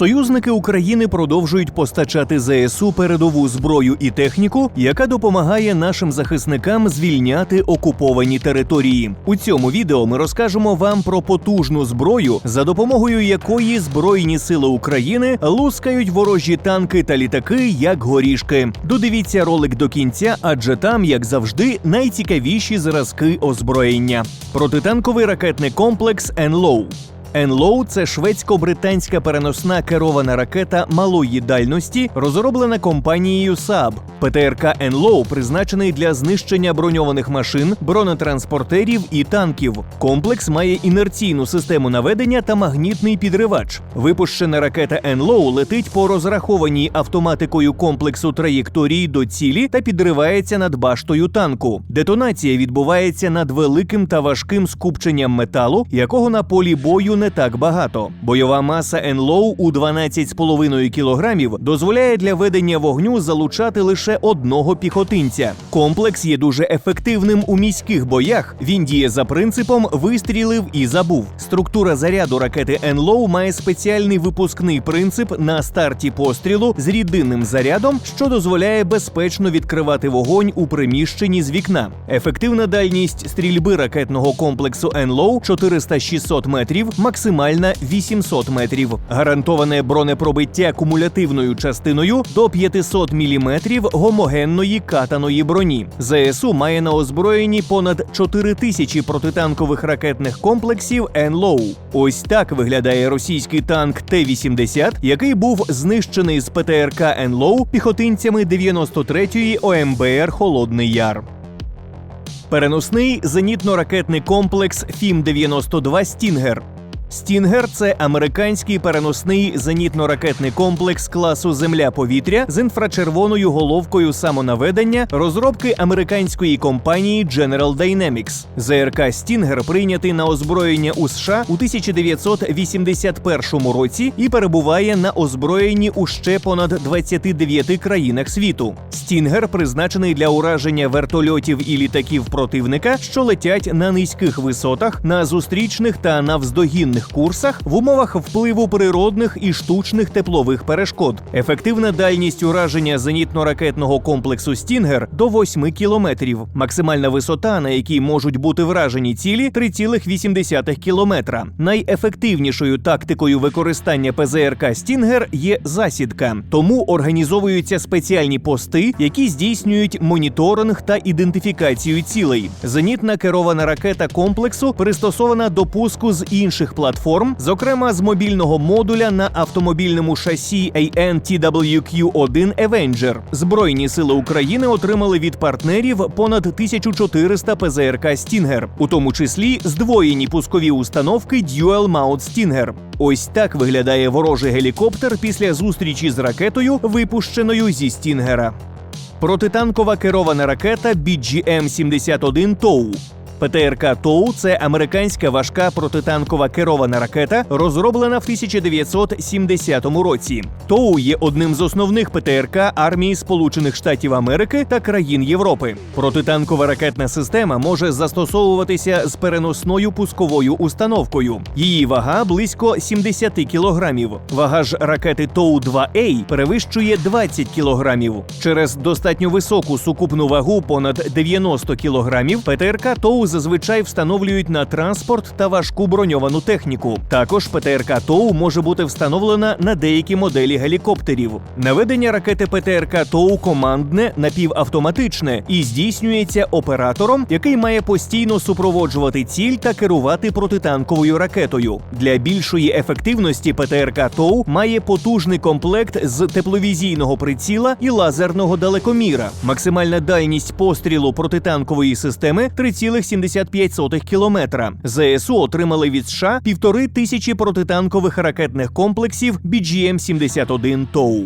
Союзники України продовжують постачати ЗСУ передову зброю і техніку, яка допомагає нашим захисникам звільняти окуповані території. У цьому відео ми розкажемо вам про потужну зброю, за допомогою якої Збройні сили України лускають ворожі танки та літаки як горішки. Додивіться ролик до кінця, адже там, як завжди, найцікавіші зразки озброєння. Протитанковий ракетний комплекс «Енлоу». Енлоу це шведсько-британська переносна керована ракета малої дальності, розроблена компанією Saab. ПТРК Енлоу призначений для знищення броньованих машин, бронетранспортерів і танків. Комплекс має інерційну систему наведення та магнітний підривач. Випущена ракета Енлоу летить по розрахованій автоматикою комплексу траєкторії до цілі та підривається над баштою танку. Детонація відбувається над великим та важким скупченням металу, якого на полі бою не так багато. Бойова маса Енлоу у 12,5 кілограмів дозволяє для ведення вогню залучати лише одного піхотинця. Комплекс є дуже ефективним у міських боях. Він діє за принципом вистрілив і забув. Структура заряду ракети Енлоу має спеціальний випускний принцип на старті пострілу з рідинним зарядом, що дозволяє безпечно відкривати вогонь у приміщенні з вікна. Ефективна дальність стрільби ракетного комплексу Енлоу 400-600 метрів, максимальна 800 метрів. Гарантоване бронепробиття кумулятивною частиною до 500 мм гомогенної катаної броні. ЗСУ має на озброєнні понад 4 тисячі протитанкових ракетних комплексів «Енлоу». Ось так виглядає російський танк Т-80, який був знищений з ПТРК «Енлоу» піхотинцями 93-ї ОМБР Холодний Яр. Переносний зенітно-ракетний комплекс Фім-92 Стінгер. Стінгер це американський переносний зенітно-ракетний комплекс класу Земля-повітря з інфрачервоною головкою самонаведення розробки американської компанії General Dynamics. ЗРК Стінгер прийнятий на озброєння у США у 1981 році і перебуває на озброєнні у ще понад 29 країнах світу. Стінгер призначений для ураження вертольотів і літаків противника, що летять на низьких висотах, на зустрічних та навздогінних курсах в умовах впливу природних і штучних теплових перешкод. Ефективна дальність ураження зенітно-ракетного комплексу Стінгер до 8 кілометрів. Максимальна висота, на якій можуть бути вражені цілі 3,8 кілометра. Найефективнішою тактикою використання ПЗРК Стінгер є засідка. Тому організовуються спеціальні пости, які здійснюють моніторинг та ідентифікацію цілей. Зенітна керована ракета комплексу пристосована до пуску з інших платформ, зокрема з мобільного модуля на автомобільному шасі AN-TWQ-1 Avenger. Збройні сили України отримали від партнерів понад 1400 ПЗРК Stinger, у тому числі здвоєні пускові установки Dual Mount Stinger. Ось так виглядає ворожий гелікоптер після зустрічі з ракетою, випущеною зі Стінгера. Протитанкова керована ракета BGM-71 Тоу. ПТРК Тоу це американська важка протитанкова керована ракета, розроблена в 1970 році. Тоу є одним з основних ПТРК армії Сполучених Штатів Америки та країн Європи. Протитанкова ракетна система може застосовуватися з переносною пусковою установкою. Її вага близько 70 кілограмів. Вага ж ракети Тоу 2 a перевищує 20 кілограмів. Через достатньо високу сукупну вагу понад 90 кілограмів ПТРК Тоу зазвичай встановлюють на транспорт та важку броньовану техніку. Також ПТРК ТОУ може бути встановлена на деякі моделі гелікоптерів. Наведення ракети ПТРК ТОУ командне напівавтоматичне і здійснюється оператором, який має постійно супроводжувати ціль та керувати протитанковою ракетою. Для більшої ефективності ПТРК ТОУ має потужний комплект з тепловізійного приціла і лазерного далекоміра. Максимальна дальність пострілу протитанкової системи 3,7 75 кілометра. ЗСУ отримали від США півтори тисячі протитанкових ракетних комплексів BGM-71 Тоу.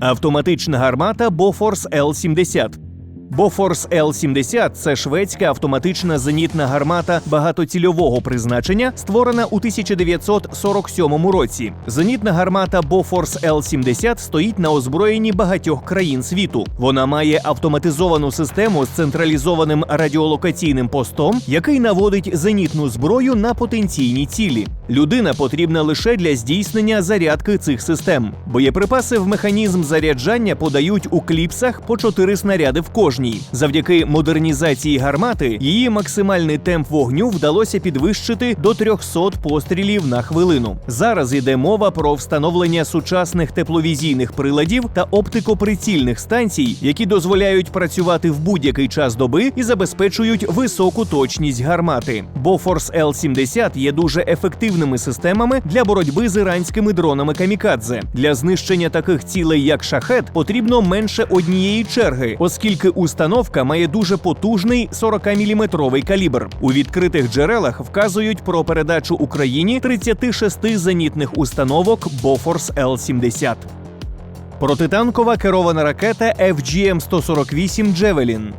Автоматична гармата Бофорс L-70. Бофорс Л-70 – це шведська автоматична зенітна гармата багатоцільового призначення, створена у 1947 році. Зенітна гармата Бофорс Л-70 стоїть на озброєнні багатьох країн світу. Вона має автоматизовану систему з централізованим радіолокаційним постом, який наводить зенітну зброю на потенційні цілі. Людина потрібна лише для здійснення зарядки цих систем. Боєприпаси в механізм заряджання подають у кліпсах по 4 снаряди в кожній. Завдяки модернізації гармати її максимальний темп вогню вдалося підвищити до 300 пострілів на хвилину. Зараз йде мова про встановлення сучасних тепловізійних приладів та оптикоприцільних станцій, які дозволяють працювати в будь-який час доби і забезпечують високу точність гармати. Бофорс Л-70 є дуже ефективними системами для боротьби з іранськими дронами камікадзе. Для знищення таких цілей, як шахет, потрібно менше однієї черги, оскільки установка має дуже потужний 40-мм калібр. У відкритих джерелах вказують про передачу Україні 36 зенітних установок Бофорс Л-70. Протитанкова керована ракета FGM-148 Джевелін.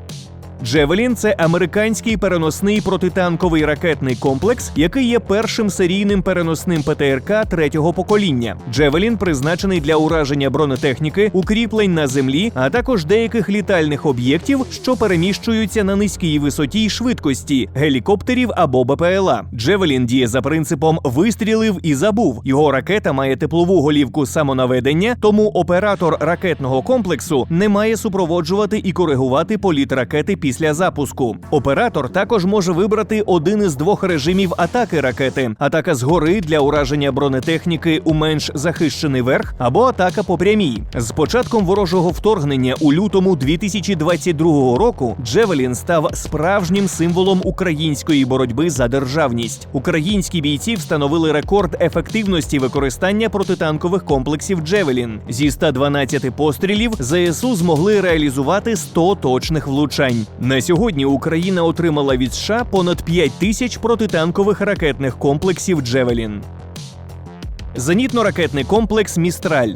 Джевелін це американський переносний протитанковий ракетний комплекс, який є першим серійним переносним ПТРК третього покоління. Джевелін призначений для ураження бронетехніки, укріплень на землі, а також деяких літальних об'єктів, що переміщуються на низькій висоті й швидкості гелікоптерів або БПЛА. Джевелін діє за принципом вистрілив і забув. Його ракета має теплову голівку самонаведення, тому оператор ракетного комплексу не має супроводжувати і коригувати політ ракети після запуску. Оператор також може вибрати один із двох режимів атаки ракети: атака згори для ураження бронетехніки у менш захищений верх, або атака по прямій. З початком ворожого вторгнення у лютому 2022 року Джевелін став справжнім символом української боротьби за державність. Українські бійці встановили рекорд ефективності використання протитанкових комплексів Джевелін. Зі 112 пострілів ЗСУ змогли реалізувати 100 точних влучань. На сьогодні Україна отримала від США понад 5 тисяч протитанкових ракетних комплексів Джевелін. Зенітно-ракетний комплекс Містраль.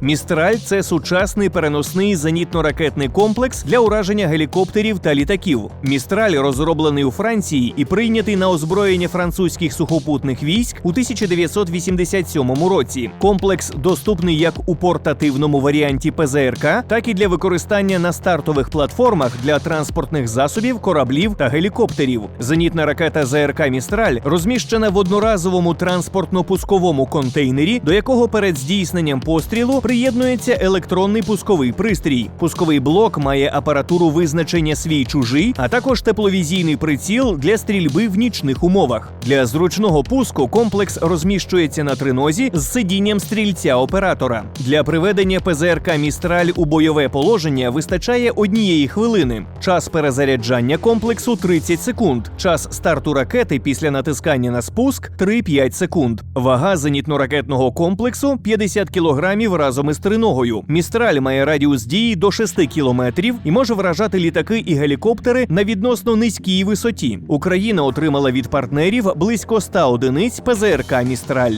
Містраль це сучасний переносний зенітно-ракетний комплекс для ураження гелікоптерів та літаків. Містраль розроблений у Франції і прийнятий на озброєння французьких сухопутних військ у 1987 році. Комплекс доступний як у портативному варіанті ПЗРК, так і для використання на стартових платформах для транспортних засобів, кораблів та гелікоптерів. Зенітна ракета ЗРК Містраль розміщена в одноразовому транспортно-пусковому контейнері, до якого перед здійсненням пострілу приєднується електронний пусковий пристрій. Пусковий блок має апаратуру визначення свій чужий, а також тепловізійний приціл для стрільби в нічних умовах. Для зручного пуску комплекс розміщується на тринозі з сидінням стрільця оператора. Для приведення ПЗРК Містраль у бойове положення вистачає однієї хвилини. Час перезаряджання комплексу 30 секунд. Час старту ракети після натискання на спуск 3-5 секунд. Вага зенітно-ракетного комплексу 50 кілограмів разом із триногою. Містраль має радіус дії до 6 кілометрів і може вражати літаки і гелікоптери на відносно низькій висоті. Україна отримала від партнерів близько 100 одиниць ПЗРК Містраль.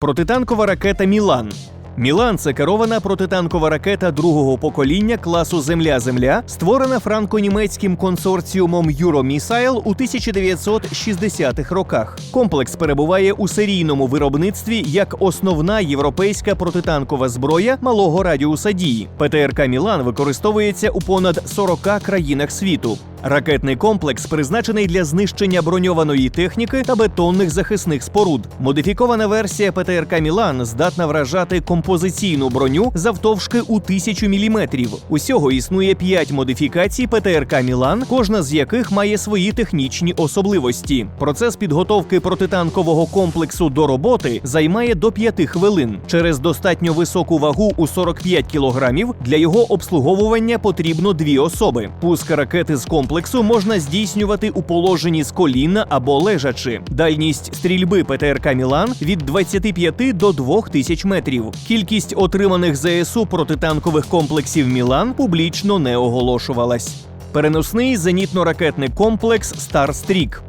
Протитанкова ракета Мілан. Мілан це керована протитанкова ракета другого покоління класу Земля-Земля, створена франко-німецьким консорціумом Euromissile у 1960-х роках. Комплекс перебуває у серійному виробництві як основна європейська протитанкова зброя малого радіуса дії. ПТРК Мілан використовується у понад 40 країнах світу. Ракетний комплекс призначений для знищення броньованої техніки та бетонних захисних споруд. Модифікована версія ПТРК Мілан здатна вражати композиційну броню завтовшки у тисячу міліметрів. Усього існує п'ять модифікацій ПТРК Мілан, кожна з яких має свої технічні особливості. Процес підготовки протитанкового комплексу до роботи займає до 5 хвилин. Через достатньо високу вагу у 45 кілограмів для його обслуговування потрібно дві особи. Пуск ракети з комплексу комплексу можна здійснювати у положенні з коліна або лежачи. Дальність стрільби ПТРК Мілан від 25 до 2000 метрів. Кількість отриманих ЗСУ протитанкових комплексів Мілан публічно не оголошувалась. Переносний зенітно-ракетний комплекс Старстрік.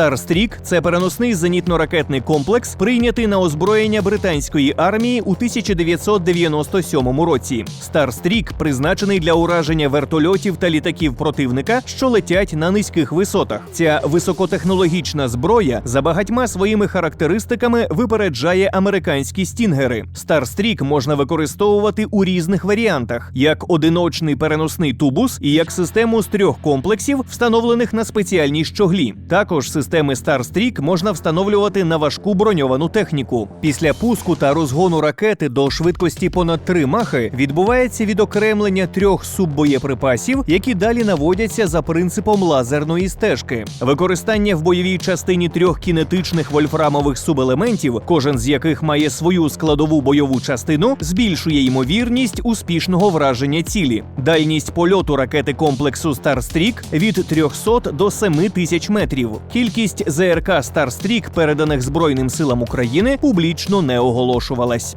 Старстрік це переносний зенітно-ракетний комплекс, прийнятий на озброєння британської армії у 1997 році. Старстрік призначений для ураження вертольотів та літаків противника, що летять на низьких висотах. Ця високотехнологічна зброя за багатьма своїми характеристиками випереджає американські стінгери. Старстрік можна використовувати у різних варіантах, як одиночний переносний тубус і як систему з трьох комплексів, встановлених на спеціальній щоглі. Також системи Старстрік можна встановлювати на важку броньовану техніку. Після пуску та розгону ракети до швидкості понад 3 махи відбувається відокремлення трьох суббоєприпасів, які далі наводяться за принципом лазерної стежки. Використання в бойовій частині трьох кінетичних вольфрамових субелементів, кожен з яких має свою складову бойову частину, збільшує ймовірність успішного враження цілі. Дальність польоту ракети комплексу Старстрік від 300 до 7 тисяч метрів. Кількість ЗРК Старстрік, переданих Збройним силам України, публічно не оголошувалась.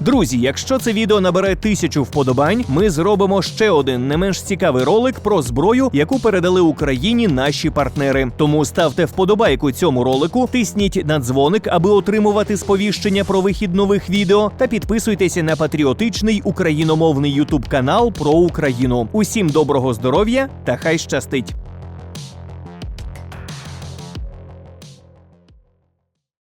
Друзі, якщо це відео набере тисячу вподобань, ми зробимо ще один не менш цікавий ролик про зброю, яку передали Україні наші партнери. Тому ставте вподобайку цьому ролику, тисніть на дзвоник, аби отримувати сповіщення про вихід нових відео, та підписуйтеся на патріотичний україномовний ютуб канал про Україну. Усім доброго здоров'я та хай щастить!